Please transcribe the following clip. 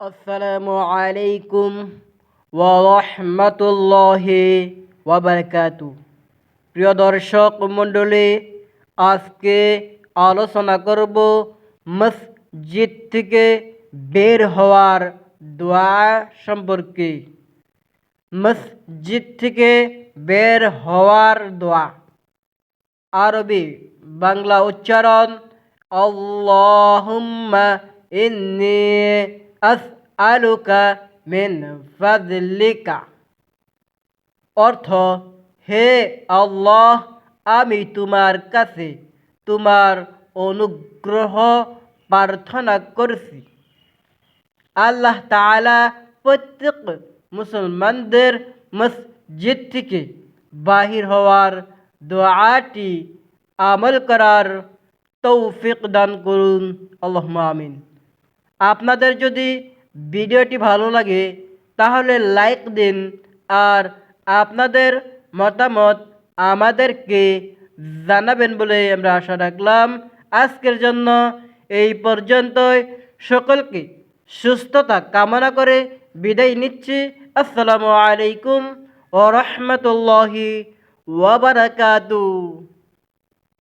আসসালামু আলাইকুম ওরহমতুল্লাহি ওয়াবারকাতু প্রিয় দর্শক মণ্ডলী, আজকে আলোচনা করব মসজিদ থেকে বের হওয়ার দোয়া সম্পর্কে। মসজিদ থেকে বের হওয়ার দোয়া। আরবি বাংলা উচ্চারণ, আল্লাহুম্মা ইন্নি আসআলুকা মিন ফাদলিকা অর্থ, হে আল্লাহ, আমি তোমার কাছে তোমার অনুগ্রহ প্রার্থনা করছি। আল্লাহ তাআলা প্রত্যেক মুসলমানদের মসজিদ থেকে বাহির হওয়ার দোয়াটি আমল করার তৌফিক দান করুন। আল্লাহ আমিন। আপনাদের যদি ভিডিওটি ভালো লাগে, তাহলে লাইক দিন আর আপনাদের মতামত আমাদেরকে জানাবেন বলে আমরা আশা রাখলাম। আজকের জন্য এই পর্যন্তই। সকলকে সুস্থতা কামনা করে বিদায় নিচ্ছি। আসসালামু আলাইকুম ও রহমতুল্লাহি ওয়াবারাকাতু